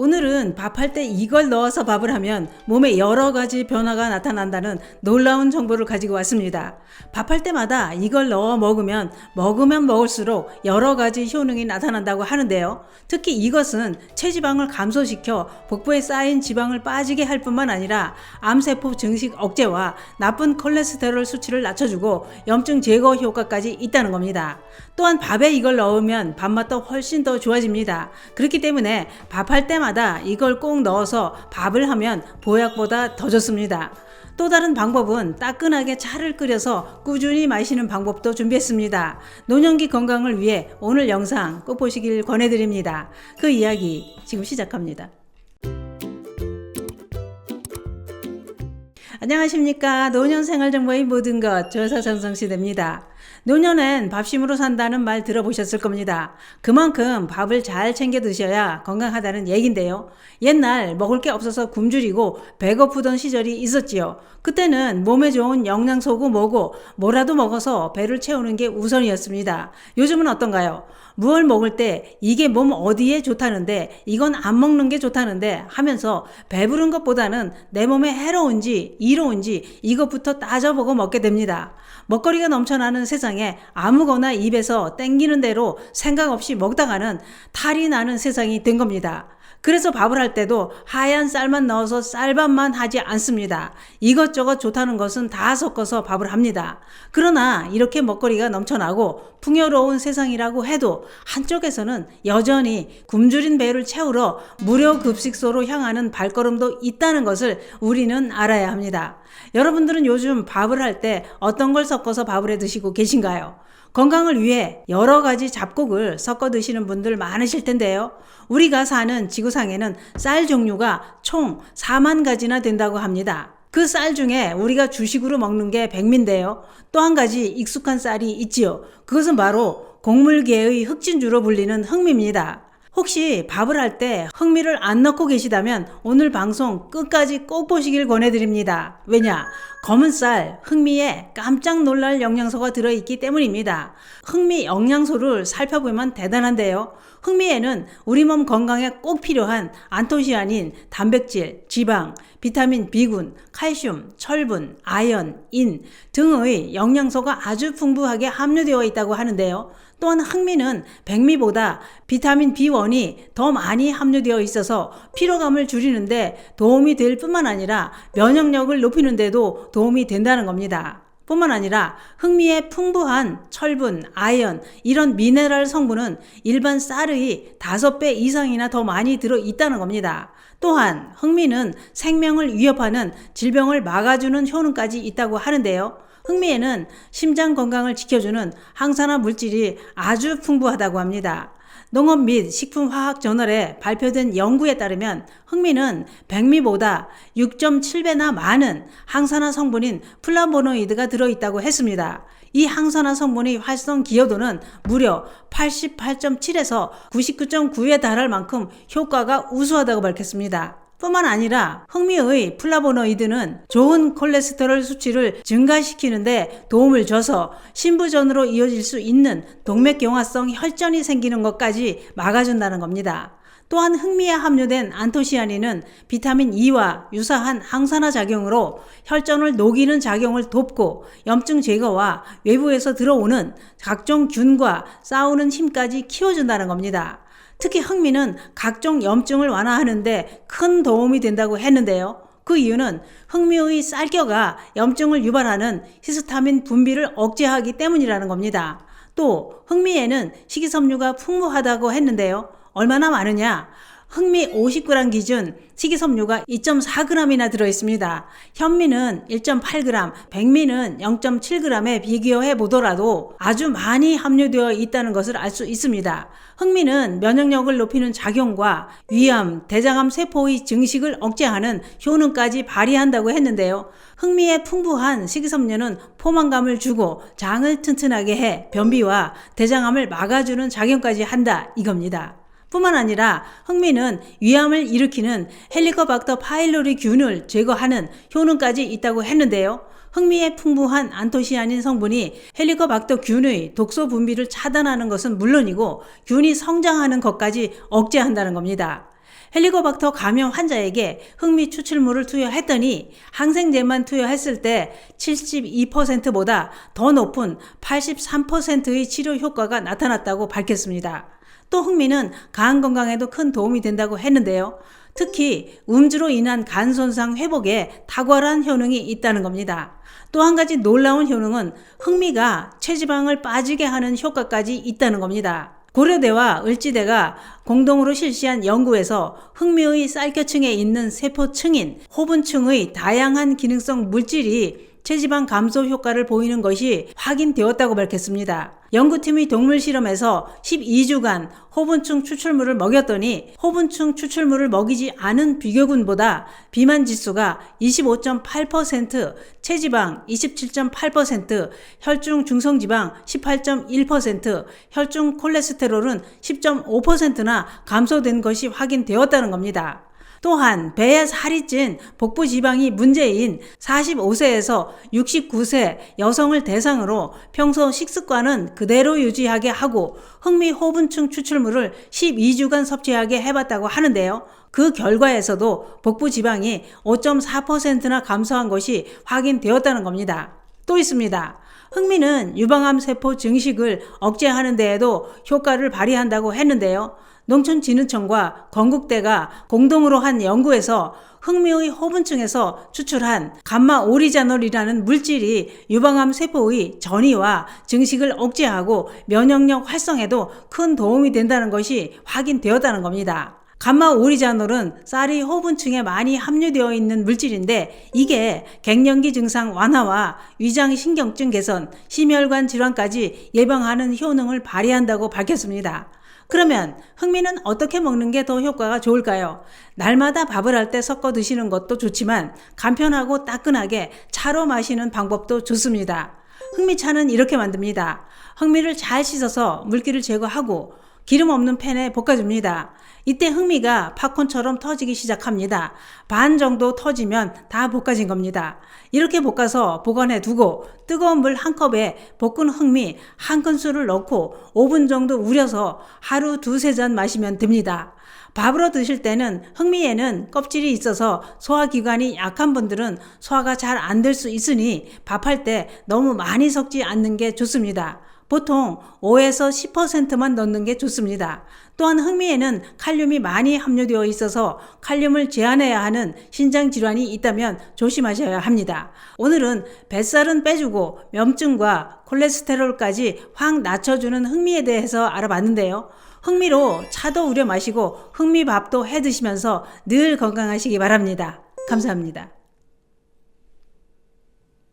오늘은 밥할 때 이걸 넣어서 밥을 하면 몸에 여러 가지 변화가 나타난다는 놀라운 정보를 가지고 왔습니다. 밥할 때마다 이걸 넣어 먹으면 먹으면 먹을수록 여러 가지 효능이 나타난다고 하는데요. 특히 이것은 체지방을 감소시켜 복부에 쌓인 지방을 빠지게 할 뿐만 아니라 암세포 증식 억제와 나쁜 콜레스테롤 수치를 낮춰주고 염증 제거 효과까지 있다는 겁니다. 또한 밥에 이걸 넣으면 밥맛도 훨씬 더 좋아집니다. 그렇기 때문에 밥할 때마다 이걸 꼭 넣어서 밥을 하면 보약보다 더 좋습니다. 또 다른 방법은 따끈하게 차를 끓여서 꾸준히 마시는 방법도 준비했습니다. 노년기 건강을 위해 오늘 영상 꼭 보시길 권해드립니다. 그 이야기 지금 시작합니다. 안녕하십니까. 노년 생활 정보의 모든 것 조사 정성시대입니다. 노년엔 밥심으로 산다는 말 들어보셨을 겁니다. 그만큼 밥을 잘 챙겨 드셔야 건강하다는 얘긴데요. 옛날 먹을 게 없어서 굶주리고 배고프던 시절이 있었지요. 그때는 몸에 좋은 영양소고 뭐고 뭐라도 먹어서 배를 채우는 게 우선이었습니다. 요즘은 어떤가요? 무얼 먹을 때 이게 몸 어디에 좋다는데 이건 안 먹는 게 좋다는데 하면서 배부른 것보다는 내 몸에 해로운지 이로운지 이것부터 따져보고 먹게 됩니다. 먹거리가 넘쳐나는 세상 에 아무거나 입에서 땡기는 대로 생각 없이 먹다가는 탈이 나는 세상이 된 겁니다. 그래서 밥을 할 때도 하얀 쌀만 넣어서 쌀밥만 하지 않습니다. 이것저것 좋다는 것은 다 섞어서 밥을 합니다. 그러나 이렇게 먹거리가 넘쳐나고 풍요로운 세상이라고 해도 한쪽에서는 여전히 굶주린 배를 채우러 무료 급식소로 향하는 발걸음도 있다는 것을 우리는 알아야 합니다. 여러분들은 요즘 밥을 할 때 어떤 걸 섞어서 밥을 해 드시고 계신가요? 건강을 위해 여러 가지 잡곡을 섞어 드시는 분들 많으실 텐데요. 우리가 사는 지구상에는 쌀 종류가 총 4만 가지나 된다고 합니다. 그 쌀 중에 우리가 주식으로 먹는 게 백미인데요. 또 한 가지 익숙한 쌀이 있지요. 그것은 바로 곡물계의 흑진주로 불리는 흑미입니다. 혹시 밥을 할때 흑미를 안 넣고 계시다면 오늘 방송 끝까지 꼭 보시길 권해드립니다. 왜냐? 검은 쌀, 흑미에 깜짝 놀랄 영양소가 들어있기 때문입니다. 흑미 영양소를 살펴보면 대단한데요. 흑미에는 우리 몸 건강에 꼭 필요한 안토시아닌, 단백질, 지방, 비타민 B군, 칼슘, 철분, 아연, 인 등의 영양소가 아주 풍부하게 함유되어 있다고 하는데요. 또한 흑미는 백미보다 비타민 B1이 더 많이 함유되어 있어서 피로감을 줄이는데 도움이 될 뿐만 아니라 면역력을 높이는데도 도움이 된다는 겁니다. 뿐만 아니라 흑미의 풍부한 철분, 아연, 이런 미네랄 성분은 일반 쌀의 5배 이상이나 더 많이 들어 있다는 겁니다. 또한 흑미는 생명을 위협하는 질병을 막아주는 효능까지 있다고 하는데요. 흑미에는 심장 건강을 지켜주는 항산화 물질이 아주 풍부하다고 합니다. 농업 및 식품화학 저널에 발표된 연구에 따르면 흑미는 백미보다 6.7배나 많은 항산화 성분인 플라보노이드가 들어있다고 했습니다. 이 항산화 성분의 활성 기여도는 무려 88.7에서 99.9에 달할 만큼 효과가 우수하다고 밝혔습니다. 뿐만 아니라 흑미의 플라보노이드는 좋은 콜레스테롤 수치를 증가시키는데 도움을 줘서 신부전으로 이어질 수 있는 동맥경화성 혈전이 생기는 것까지 막아준다는 겁니다. 또한 흑미에 함유된 안토시아닌은 비타민 E와 유사한 항산화 작용으로 혈전을 녹이는 작용을 돕고 염증 제거와 외부에서 들어오는 각종 균과 싸우는 힘까지 키워준다는 겁니다. 특히 흑미는 각종 염증을 완화하는데 큰 도움이 된다고 했는데요. 그 이유는 흑미의 쌀겨가 염증을 유발하는 히스타민 분비를 억제하기 때문이라는 겁니다. 또 흑미에는 식이섬유가 풍부하다고 했는데요. 얼마나 많으냐? 흑미 50g 기준 식이섬유가 2.4g이나 들어있습니다. 현미는 1.8g, 백미는 0.7g에 비교해 보더라도 아주 많이 함유되어 있다는 것을 알 수 있습니다. 흑미는 면역력을 높이는 작용과 위암, 대장암 세포의 증식을 억제하는 효능까지 발휘한다고 했는데요. 흑미의 풍부한 식이섬유는 포만감을 주고 장을 튼튼하게 해 변비와 대장암을 막아주는 작용까지 한다 이겁니다. 뿐만 아니라 흑미는 위암을 일으키는 헬리코박터 파일로리 균을 제거하는 효능까지 있다고 했는데요. 흑미에 풍부한 안토시아닌 성분이 헬리코박터 균의 독소 분비를 차단하는 것은 물론이고 균이 성장하는 것까지 억제한다는 겁니다. 헬리코박터 감염 환자에게 흑미 추출물을 투여했더니 항생제만 투여했을 때 72%보다 더 높은 83%의 치료 효과가 나타났다고 밝혔습니다. 또 흑미는 간 건강에도 큰 도움이 된다고 했는데요. 특히 음주로 인한 간 손상 회복에 탁월한 효능이 있다는 겁니다. 또 한 가지 놀라운 효능은 흑미가 체지방을 빠지게 하는 효과까지 있다는 겁니다. 고려대와 을지대가 공동으로 실시한 연구에서 흑미의 쌀겨층에 있는 세포층인 호분층의 다양한 기능성 물질이 체지방 감소 효과를 보이는 것이 확인되었다고 밝혔습니다. 연구팀의 동물 실험에서 12주간 호분층 추출물을 먹였더니 호분층 추출물을 먹이지 않은 비교군보다 비만 지수가 25.8%, 체지방 27.8%, 혈중 중성지방 18.1%, 혈중 콜레스테롤은 10.5%나 감소된 것이 확인되었다는 겁니다. 또한 배에 살이 찐 복부 지방이 문제인 45세에서 69세 여성을 대상으로 평소 식습관은 그대로 유지하게 하고 흑미 호분층 추출물을 12주간 섭취하게 해봤다고 하는데요. 그 결과에서도 복부 지방이 5.4%나 감소한 것이 확인되었다는 겁니다. 또 있습니다. 흑미는 유방암 세포 증식을 억제하는 데에도 효과를 발휘한다고 했는데요. 농촌진흥청과 건국대가 공동으로 한 연구에서 흑미의 호분층에서 추출한 감마 오리자놀이라는 물질이 유방암 세포의 전이와 증식을 억제하고 면역력 활성에도 큰 도움이 된다는 것이 확인되었다는 겁니다. 감마 오리자놀은 쌀이 호분층에 많이 함유되어 있는 물질인데 이게 갱년기 증상 완화와 위장 신경증 개선, 심혈관 질환까지 예방하는 효능을 발휘한다고 밝혔습니다. 그러면 흑미는 어떻게 먹는 게 더 효과가 좋을까요? 날마다 밥을 할 때 섞어 드시는 것도 좋지만 간편하고 따끈하게 차로 마시는 방법도 좋습니다. 흑미차는 이렇게 만듭니다. 흑미를 잘 씻어서 물기를 제거하고 기름 없는 팬에 볶아줍니다. 이때 흑미가 팝콘처럼 터지기 시작합니다. 반 정도 터지면 다 볶아진 겁니다. 이렇게 볶아서 보관해 두고 뜨거운 물 한 컵에 볶은 흑미 한 큰술을 넣고 5분 정도 우려서 하루 두세 잔 마시면 됩니다. 밥으로 드실 때는 흑미에는 껍질이 있어서 소화기관이 약한 분들은 소화가 잘 안 될 수 있으니 밥할 때 너무 많이 섞지 않는 게 좋습니다. 보통 5에서 10%만 넣는 게 좋습니다. 또한 흑미에는 칼륨이 많이 함유되어 있어서 칼륨을 제한해야 하는 신장 질환이 있다면 조심하셔야 합니다. 오늘은 뱃살은 빼주고 염증과 콜레스테롤까지 확 낮춰주는 흑미에 대해서 알아봤는데요. 흑미로 차도 우려 마시고 흑미밥도 해 드시면서 늘 건강하시기 바랍니다. 감사합니다.